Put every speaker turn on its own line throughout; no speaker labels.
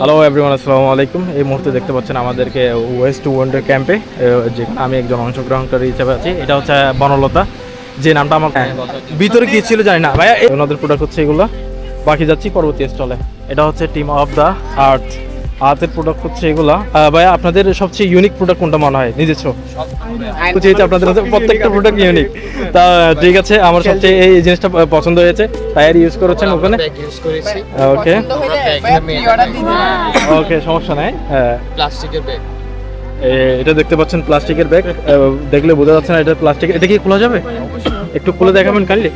Hello everyone আসসালামু আলাইকুম। এই মুহূর্তে দেখতে পাচ্ছেন আমাদেরকে ওয়েস্ট টু ওয়ান্ডার ক্যাম্পে যে আমি একজন অংশগ্রহণকারী হিসেবে আছি। এটা হচ্ছে বনলতা যে নামটা আমার ভিতরে কি ছিল জানি না। ভাইয়া ওনাদের প্রোডাক্ট হচ্ছে এগুলো। বাকি যাচ্ছি পরবর্তী স্টলে এটা হচ্ছে টিম অফ দ্য আর্থ আর্থের প্রোডাক্ট হচ্ছে এগুলা। ভাইয়া আপনাদের সবচেয়ে ইউনিক প্রোডাক্ট কোনটা মনে হয়? নিজস্ব যেহেতু আপনাদের প্রত্যেকটা প্রোডাক্ট ইউনিক তা ঠিক আছে আমার সবচেয়ে এই জিনিসটা পছন্দ হয়েছে। টায়ার ইউজ করেছেন ওখানে? ওকে। ওকে সমস্যা নাই। হ্যাঁ
প্লাস্টিকের ব্যাগ
এটা দেখতে পাচ্ছেন প্লাস্টিকের ব্যাগ দেখলে বোঝা যাচ্ছে না এটা প্লাস্টিক। এটা কি খোলা যাবে? একটু খুলে দেখাবেন কাইন্ডলি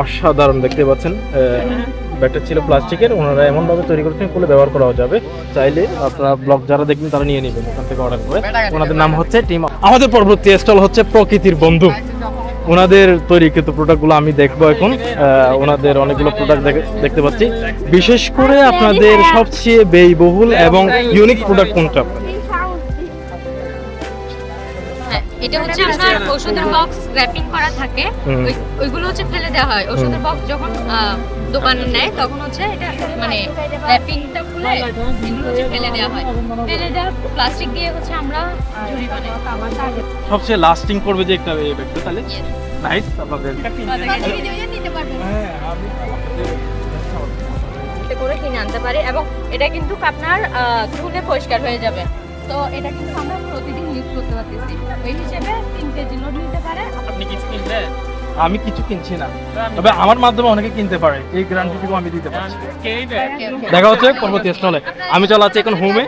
অসাধারণ দেখতে পাচ্ছেন। ব্যাগটা ছিল প্লাস্টিকের ওনারা এমনভাবে তৈরি করেছেন খুলে ব্যবহার করা যাবে। চাইলে আপনারা ব্লগ যারা দেখবেন তারা নিয়ে নেবেন ওখান থেকে অর্ডার করে। ওনাদের নাম হচ্ছে টিম আমাদের পরবর্তী স্টল হচ্ছে প্রকৃতির বন্ধু। ওনাদের তৈরিকৃত প্রোডাক্টগুলো আমি দেখব এখন। ওনাদের অনেকগুলো প্রোডাক্ট দেখতে পাচ্ছি। বিশেষ করে আপনাদের সবচেয়ে ব্যয়বহুল এবং ইউনিক প্রোডাক্ট কোনটা?
হ্যাঁ, এটা হচ্ছে আপনার ওষুধের বক্স র্যাপিং করা থাকে। ওইগুলো হচ্ছে ফেলে দেওয়া হয়। ওষুধের বক্স যখন দোকানে নেয় তখন হচ্ছে এটা মানে র্যাপিংটা খুলে এগুলো হচ্ছে ফেলে দেওয়া হয়। ফেলে দেওয়া প্লাস্টিক দিয়ে হচ্ছে আমরা ঝুড়ি বানাই।
সবচেয়ে লাস্টিং করবে যে একটা এই ব্যাগটা তাহলে? নাইস আপনাদের।
নিতে পারবেন। এতে করে কিনে আনতে পারি এবং এটা কিন্তু আপনার আহ, ধুলে পরিষ্কার হয়ে যাবে। তো এটা কিন্তু আমরা প্রতিদিন ইউজ করতে পারতেছি। ওই হিসেবে তিন কেজি নোট নিতে পারে।
আপনি কিছু কিনলে
আমি কিছু কিনছি না। তবে আমার মাধ্যমে অনেকে কিনতে পারে। এই গ্যারান্টিটুকু আমি দিতে পারছি। দেখা হচ্ছে পরবর্তী স্টলে আমি চলে আছি এখন হোমে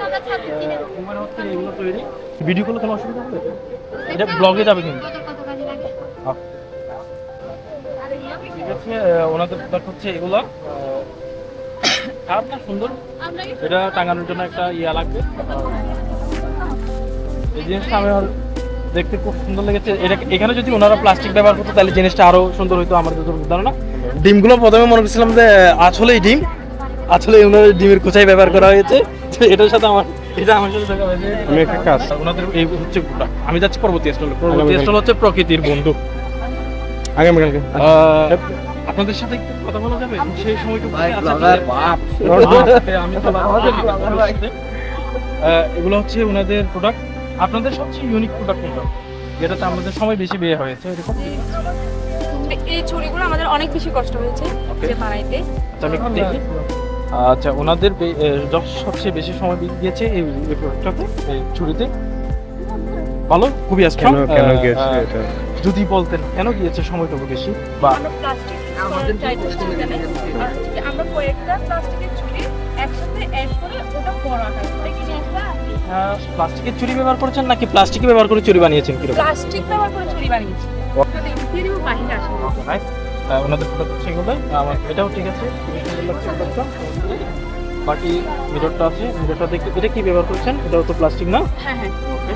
এগুলো তৈরি ভিডিও করলে কোনো অসুবিধা হবে? এটা ব্লগে যাবে কিন্তু। ঠিক আছে ওনাদের প্রোডাক্ট হচ্ছে এগুলো। আহ, খারাপ না সুন্দর। এটা টাঙানোর জন্য একটা ইয়া লাগবে। এই জিনিসটা আমি দেখতে খুব সুন্দর লেগেছে। এটা এখানে যদি ওনারা প্লাস্টিক ব্যবহার করতো তাহলে জিনিসটা আরও সুন্দর হতো আমার যতটুকু ধারণা ডিমগুলো প্রথমে মনে করছিলাম যে আসলেই ডিম আসলে ওনাদের ডিমের কোচাই ব্যবহার করা হয়েছে। এটার সাথে আমার এটা আমার সাথে দেখা হয়েছে। আমি একটা কাজ ওনাদের এই হচ্ছে product। আমি যাচ্ছি পরবর্তী স্টলে হচ্ছে প্রকৃতির বন্ধু।
আগামীকালকে
আপনাদের সাথে কথা বলা যাবে? সেই সময়টুকু আমি তো এগুলো হচ্ছে ওনাদের প্রোডাক্ট আপনাদের সবচেয়ে ইউনিক প্রোডাক্ট কোনটা? যেটাতে আমাদের সময় বেশি ব্যয় হয়েছে এরকম
এই ছুরিগুলো আমাদের অনেক বেশি কষ্ট হয়েছে যে বানাইতে।
আচ্ছা আমি একটু দেখি। আচ্ছা ওনাদের সবচেয়ে বেশি সময় গিয়েছে এই এই প্রোডাক্টটাতে এই ছুরিতে? ভালো? খুবই আজকে
কেন কেন গিয়েছে এটা?
যদি বলতেন কেন গিয়েছে সময়টুকু বেশি? বা
আমরা প্লাস্টিক আমাদের প্লাস্টিকের
চুরি ব্যবহার করেছেন নাকি প্লাস্টিক ব্যবহার করে চুরি বানিয়েছেন কীরকম?
প্লাস্টিক ব্যবহার করে ছুরি বানিয়েছি। দিয়ে দিব বাহিরে আসে
Nice. ওনাদের হচ্ছে এগুলো আমার এটাও ঠিক আছে। খুবই সুন্দর লাগছে প্রোডাক্টটা বাকি মিররটা আছে। মিররটা দেখতে এটা কি ব্যবহার করছেন? এটাও তো প্লাস্টিক না?
হ্যাঁ হ্যাঁ।
ওকে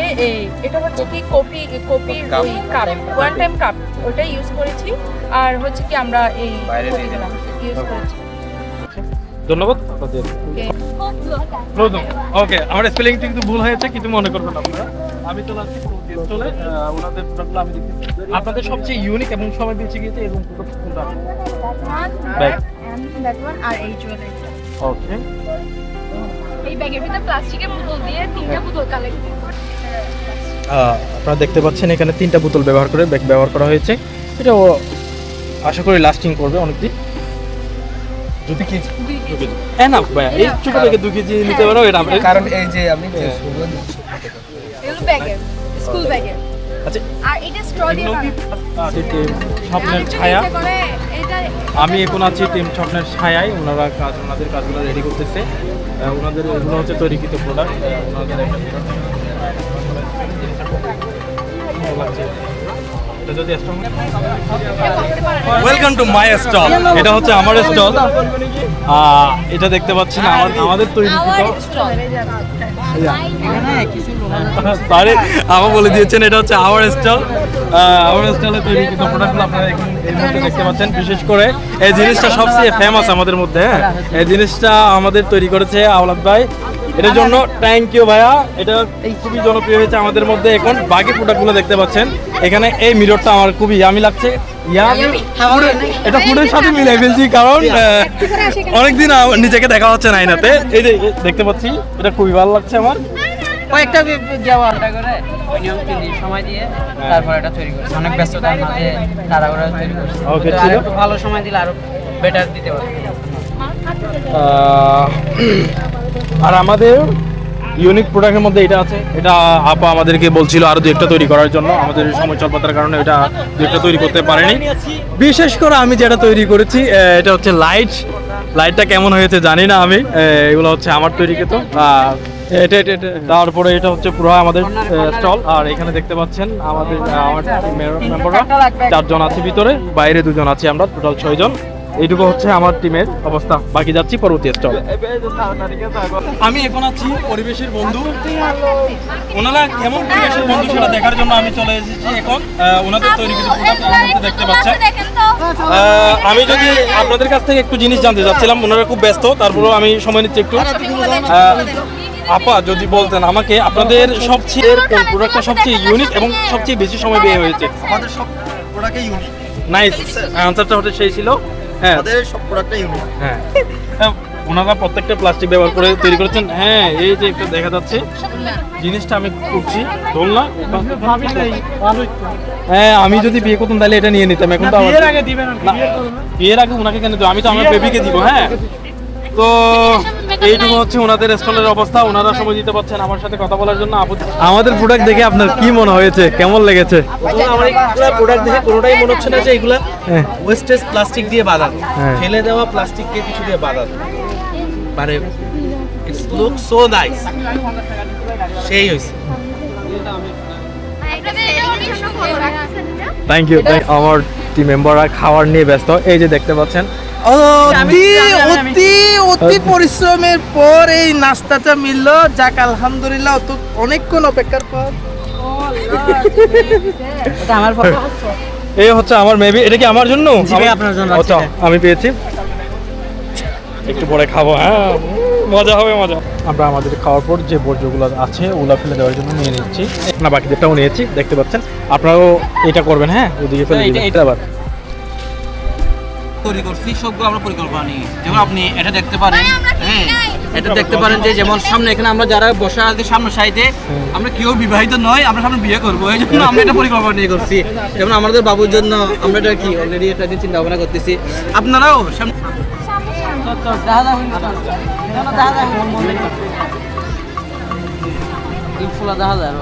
এ এ এটা হচ্ছে কি কপি কপি ওই কাপ ওয়ান টাইম কাপ ওটা ইউজ করেছি। আর হচ্ছে কি আমরা এই
বাইরে দিয়ে দিলাম।
ইউজ করেছি।
ধন্যবাদ। আপনাদের। ওকে আমার স্পেলিং কিন্তু ভুল হয়েছে কিন্তু মনে করবেন আপনারা। আমি চলে ওনাদের প্রোডাক্টগুলো আমি দেখতে আপনাদের সবচেয়ে ইউনিক এবং সময় বেঁচে গিয়েছে প্রোডাক্ট কোনটা?
এই
ওকে
এই ব্যাগের ভিতরে প্লাস্টিকের বোতল দিয়ে তিনটা বোতল কালেক্ট
আপনারা দেখতে পাচ্ছেন এখানে তিনটা বোতল ব্যবহার করে ব্যাগ ব্যবহার করা হয়েছে। এটা আশা করি লাস্টিং করবে অনেকদিন। যদি কেজি। এনাফ ভাইয়া। এই ছোট ব্যাগে দু কেজি নিতে পারো এটা আমরা
কারণ এই যে আমি যে
হ্যাঁ।
এগুলো স্কুল
আচ্ছা
আর এটা স্ট্র দিয়ে
টিম স্বপ্নের ছায়া? আমি এখন আছি টিম স্বপ্নের ছায়ায়। ওনারা কাজ ওনাদের কাজগুলো রেডি করতেছে। ওনাদের এগুলো হচ্ছে তৈরিকৃত প্রোডাক্ট ওনাদের একটা ওয়েলকাম টু মাই স্টল এটা হচ্ছে আমার স্টল এটা দেখতে পাচ্ছেন আমার আমাদের তৈরি সরি আমার বলে দিয়েছেন এটা হচ্ছে আওয়ার স্টল আওয়ার স্টলে তৈরি কিন্তু প্রোডাক্টগুলো আপনারা এখন এই মুহূর্তে দেখতে পাচ্ছেন। বিশেষ করে এই জিনিসটা সবচেয়ে ফেমাস আমাদের মধ্যে হ্যাঁ। এই জিনিসটা আমাদের তৈরি করেছে আওলাদ ভাই। এটার জন্য থ্যাংক ইউ ভাইয়া। এটা খুবই জনপ্রিয় হয়েছে আমাদের মধ্যে এখন। বাকি প্রোডাক্টগুলো দেখতে পাচ্ছেন। এখানে এই মিররটা আমার খুবই ইয়ামি লাগছে। এটা ফুডের সাথে মিলাই ফেলছি কারণ অনেকদিন নিজেকে দেখা হচ্ছে না আয়নাতে। এই যে দেখতে পাচ্ছি এটা খুবই ভালো লাগছে আমার।
কয়েকটা দেওয়া করে। মিনিমাম সময় দিয়ে তারপর এটা তৈরি করছি। অনেক ব্যস্ততার মাঝে তাড়াহুড়া তৈরি করছি।
Okay,
তো
ছিল।
আরেকটু ভালো সময় দিলে আরও বেটার দিতে পারব।
আহ, আর আমাদের ইউনিক প্রোডাক্টের মধ্যে এটা আছে। এটা আপা আমাদেরকে বলছিল আরও দু একটা তৈরি করার জন্য। আমাদের সময় স্বল্পতার কারণে এটা দু একটা তৈরি করতে পারেনি। বিশেষ করে আমি যেটা তৈরি করেছি এটা হচ্ছে লাইট লাইটটা কেমন হয়েছে জানি না আমি। এগুলো হচ্ছে আমার তৈরিকৃত। এটা এটা তারপরে এটা হচ্ছে পুরো আমাদের স্টল আর এখানে দেখতে পাচ্ছেন আমাদের আমার মেম্বাররা চারজন আছে ভিতরে, বাইরে দুজন আছি আমরা টোটাল ছয়জন। এইটুকু হচ্ছে আমার টিমের অবস্থা। বাকি যাচ্ছি পরবর্তী স্টল আমি এখন আছি পরিবেশের বন্ধু। ওনারা কেমন পরিবেশের বন্ধু সেটা দেখার জন্য আমি চলে এসেছি এখন। ওনাদের তৈরি কিছু প্রোডাক্ট দেখতে পাচ্ছেন। আমি যদি আপনাদের কাছ থেকে একটু জিনিস জানতে চাচ্ছিলাম ওনারা খুব ব্যস্ত তারপরেও আমি সময় নিচ্ছি একটু। আপা যদি বলতেন আমাকে আপনাদের সবচেয়ে কোন প্রোডাক্টটা সবচেয়ে ইউনিক এবং সবচেয়ে বেশি সময় ব্যয় হয়েছে?
আমাদের সব প্রোডাক্টই ইউনিক
নাইস আনসারটা হচ্ছে সেই ছিল। হ্যাঁ।
আমাদের সব প্রোডাক্টটা ইউনিক
হ্যাঁ। হ্যাঁ, ওনারা প্রত্যেকটা প্লাস্টিক ব্যবহার করে তৈরি করেছেন। হ্যাঁ এই যে একটা দেখা যাচ্ছে। জিনিসটা আমি করছি দোলনা। হ্যাঁ আমি যদি বিয়ে করতাম তাহলে এটা নিয়ে নিতাম। এখন তো বিয়ের আগে দিবেন বিয়ের আগে ওনাকে কেন আমি তো আমার বেবিকে দিব হ্যাঁ। তো এইটুকু হচ্ছে ওনাদের স্টলের অবস্থা ওনারা সময় দিতে পারছেন আমার সাথে কথা বলার জন্য আমাদের প্রোডাক্ট দেখে আপনার কি মনে হয়েছে কেমন লেগেছে?
আমার এইগুলা প্রোডাক্ট দেখে কোনোটাই মনে হচ্ছে না যে এগুলা
হ্যাঁ।
ওয়েস্টেজ প্লাস্টিক দিয়ে বাঁধানো
হ্যাঁ।
ফেলে দেওয়া প্লাস্টিককে কিছু দিয়ে বাঁধানো মানে ইটস লুক সো নাইস সেই হয়েছে।
থ্যাংক ইউ আমার টিম মেম্বাররা খাবার নিয়ে ব্যস্ত। এই যে দেখতে পাচ্ছেন
অতি অতি পরিশ্রমের পর এই নাস্তাটা মিললো যাক আলহামদুলিল্লাহ অত অনেকক্ষণ অপেক্ষার পর।
আমার
এই হচ্ছে। আমার মেবি এটা কি আমার জন্য?
আপনার জন্য
আচ্ছা আমি পেয়েছি। একটু পরে খাব হ্যাঁ। মজা হবে মজা। আমরা আমাদের খাওয়ার পর যে বর্জ্যগুলো আছে ওগুলো ফেলে দেওয়ার জন্য নিয়ে নিচ্ছি। না বাকিদেরটাও নিয়েছি দেখতে পাচ্ছেন। আপনারাও এটা করবেন হ্যাঁ? ওদিকে ফেলে দিবেন।
এটা-
আবার।
তৈরি করছি সবগুলো আমরা পরিকল্পনা নিয়ে যেমন আপনি এটা দেখতে পারেন হ্যাঁ এটা দেখতে পারেন যে যেমন সামনে এখানে আমরা যারা বসে আছি সামনে সাইডে আমরা কেউ বিবাহিত নয় আমরা সামনে বিয়ে করব এই জন্য আমরা এটা পরিকল্পনা নিয়ে করছি। যেমন আমাদের বাবুর জন্য আমরা এটা কি অলরেডি এটা নিয়ে চিন্তা ভাবনা করতেছি। আপনারাও সামনে ফুলা দেখা যায়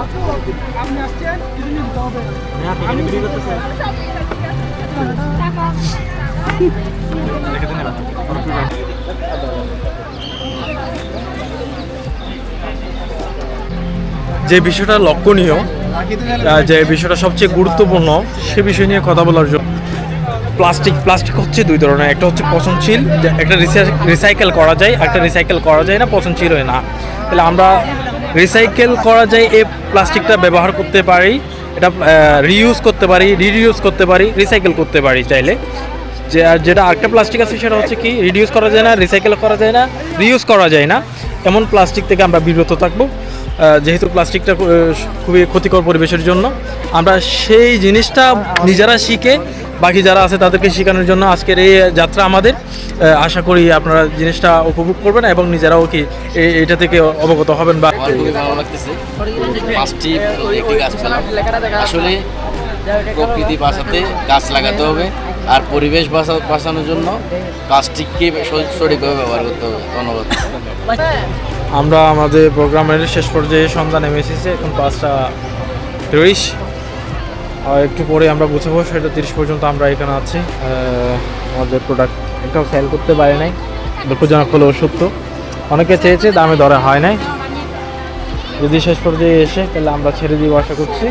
যে বিষয়টা লক্ষণীয় যে বিষয়টা সবচেয়ে গুরুত্বপূর্ণ, সে বিষয় নিয়ে কথা বলার জন্য প্লাস্টিক প্লাস্টিক হচ্ছে দুই ধরনের। একটা হচ্ছে পচনশীল একটা রিসাইকেল করা যায় একটা রিসাইকেল করা যায় না, পচনশীল হয় না। তাহলে আমরা রিসাইকেল করা যায়, এই প্লাস্টিকটা ব্যবহার করতে পারি, এটা রিইউজ করতে পারি রিডিউস করতে পারি রিসাইকেল করতে পারি চাইলে। যে যেটা আরেকটা প্লাস্টিক আছে, সেটা হচ্ছে কি রিডিউস করা যায় না রিসাইকেল করা যায় না রিউজ করা যায় না। এমন প্লাস্টিক থেকে আমরা বিরত থাকব। যেহেতু প্লাস্টিকটা খুবই ক্ষতিকর পরিবেশের জন্য। আমরা সেই জিনিসটা নিজেরা শিখে, বাকি যারা আছে তাদেরকে শেখানোর জন্য আজকের এই যাত্রা আমাদের। আশা করি আপনারা জিনিসটা উপভোগ করবেন এবং নিজেরাও কি এটা থেকে অবগত হবেন বা
একটি গাছ আসলে প্রকৃতি বাঁচাতে গাছ লাগাতে হবে। আর পরিবেশ বাঁচা বাঁচানোর জন্য প্লাস্টিককে সঠিকভাবে ব্যবহার করতে হবে। ধন্যবাদ।
আমরা আমাদের প্রোগ্রামের শেষ পর্যায়ে সন্ধ্যা নেমে এসেছে এখন পাঁচটা তিরিশ। আর একটু পরে আমরা গুছাবো সেটা তিরিশ পর্যন্ত আমরা এখানে আছি। আমাদের প্রোডাক্ট একটাও সেল করতে পারি নাই। দুঃখজনক হলেও সত্য। অনেকে চেয়েছে দামে ধরা হয় নাই। যদি শেষ পর্যায়ে এসে তাহলে আমরা ছেড়ে দিব আশা করছি।